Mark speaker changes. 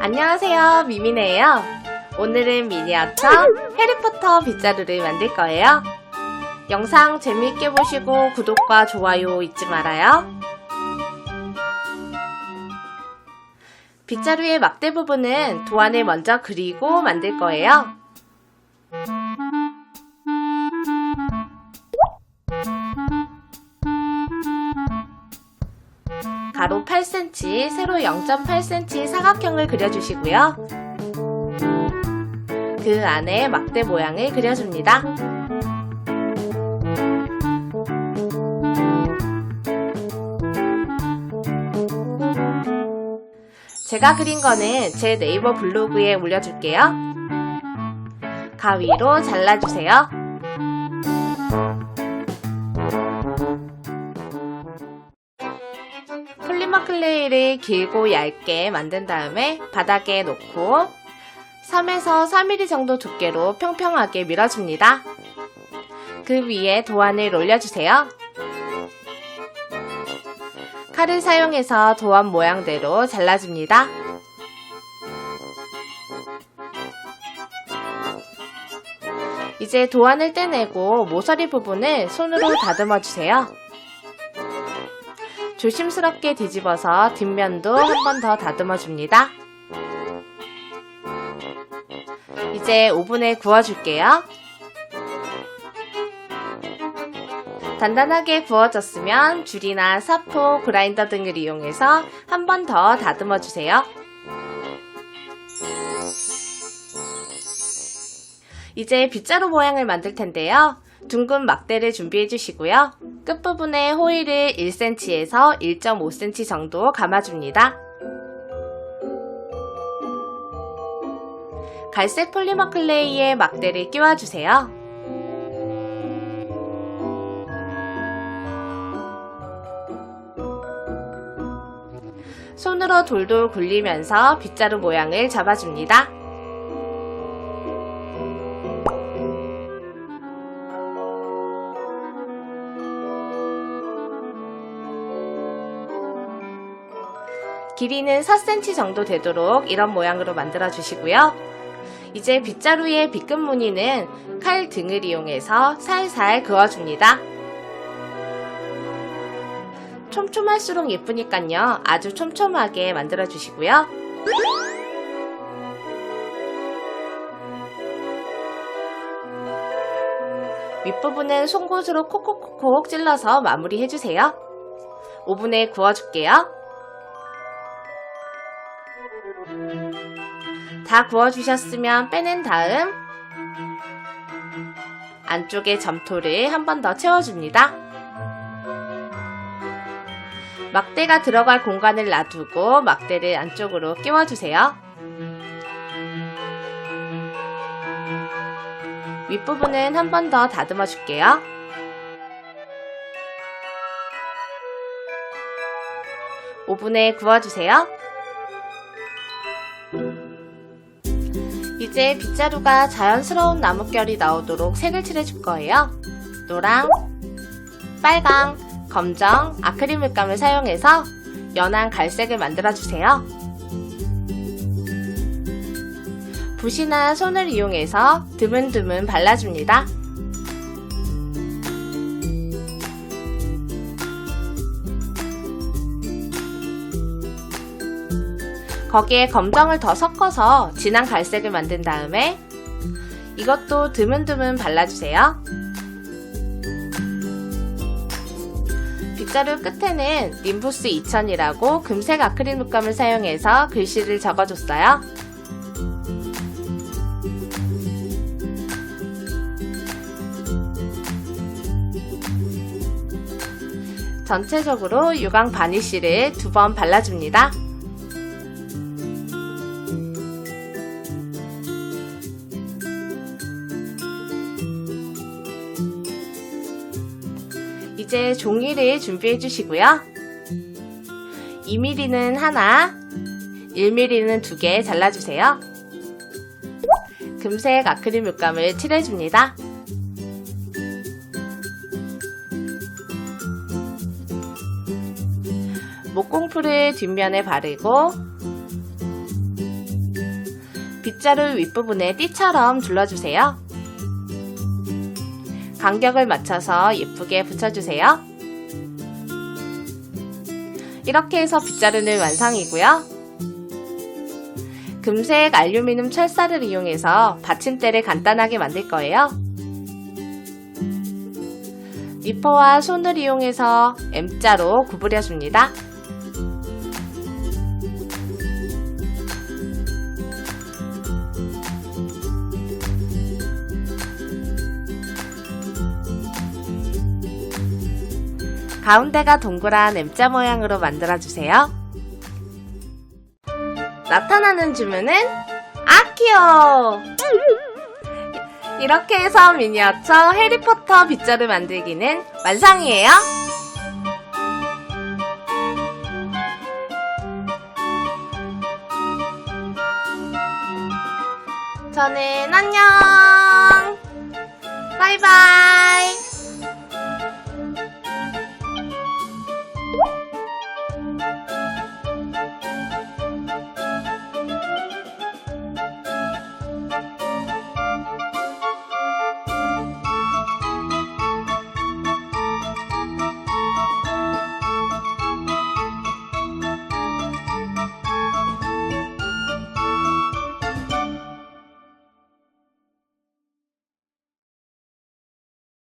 Speaker 1: 안녕하세요, 미미네예요. 오늘은 미니어처 해리포터 빗자루를 만들 거예요. 영상 재미있게 보시고 구독과 좋아요 잊지 말아요. 빗자루의 막대 부분은 도안을 먼저 그리고 만들 거예요. 가로 8cm, 세로 0.8cm 사각형을 그려주시고요. 그 안에 막대 모양을 그려줍니다. 제가 그린 거는 제 네이버 블로그에 올려줄게요. 가위로 잘라주세요. 클레이를 길고 얇게 만든 다음에 바닥에 놓고 3에서 4mm 정도 두께로 평평하게 밀어줍니다. 그 위에 도안을 올려주세요. 칼을 사용해서 도안 모양대로 잘라줍니다. 이제 도안을 떼내고 모서리 부분을 손으로 다듬어 주세요. 조심스럽게 뒤집어서 뒷면도 한 번 더 다듬어 줍니다. 이제 오븐에 구워줄게요. 단단하게 구워졌으면 줄이나 사포, 그라인더 등을 이용해서 한 번 더 다듬어 주세요. 이제 빗자루 모양을 만들 텐데요. 둥근 막대를 준비해 주시고요. 끝부분에 호일을 1cm에서 1.5cm 정도 감아줍니다. 갈색 폴리머 클레이에 막대를 끼워주세요. 손으로 돌돌 굴리면서 빗자루 모양을 잡아줍니다. 길이는 4cm 정도 되도록 이런 모양으로 만들어 주시고요. 이제 빗자루의 빗금 무늬는 칼 등을 이용해서 살살 그어줍니다. 촘촘할수록 예쁘니깐요. 아주 촘촘하게 만들어 주시고요. 윗부분은 송곳으로 콕콕콕콕 찔러서 마무리 해주세요. 오븐에 구워줄게요. 다 구워주셨으면 빼낸 다음 안쪽에 점토를 한 번 더 채워줍니다. 막대가 들어갈 공간을 놔두고 막대를 안쪽으로 끼워주세요. 윗부분은 한 번 더 다듬어 줄게요. 오븐에 구워주세요. 이제 빗자루가 자연스러운 나뭇결이 나오도록 색을 칠해줄 거예요. 노랑, 빨강, 검정, 아크릴 물감을 사용해서 연한 갈색을 만들어주세요. 붓이나 손을 이용해서 드문드문 발라줍니다. 거기에 검정을 더 섞어서 진한 갈색을 만든 다음에 이것도 드문드문 발라주세요. 빗자루 끝에는 님부스 2000이라고 금색 아크릴 물감을 사용해서 글씨를 적어줬어요. 전체적으로 유광 바니쉬를 두 번 발라줍니다. 이제 종이를 준비해 주시고요. 2mm는 하나, 1mm는 두 개 잘라주세요. 금색 아크릴 물감을 칠해줍니다. 목공풀을 뒷면에 바르고 빗자루 윗부분에 띠처럼 둘러주세요. 간격을 맞춰서 예쁘게 붙여주세요. 이렇게 해서 빗자루는 완성이고요. 금색 알루미늄 철사를 이용해서 받침대를 간단하게 만들 거예요. 니퍼와 손을 이용해서 M자로 구부려줍니다. 가운데가 동그란 M자 모양으로 만들어주세요. 나타나는 주문은 아키오! 이렇게 해서 미니어처 해리포터 빗자루 만들기는 완성이에요. 저는 안녕! 바이바이!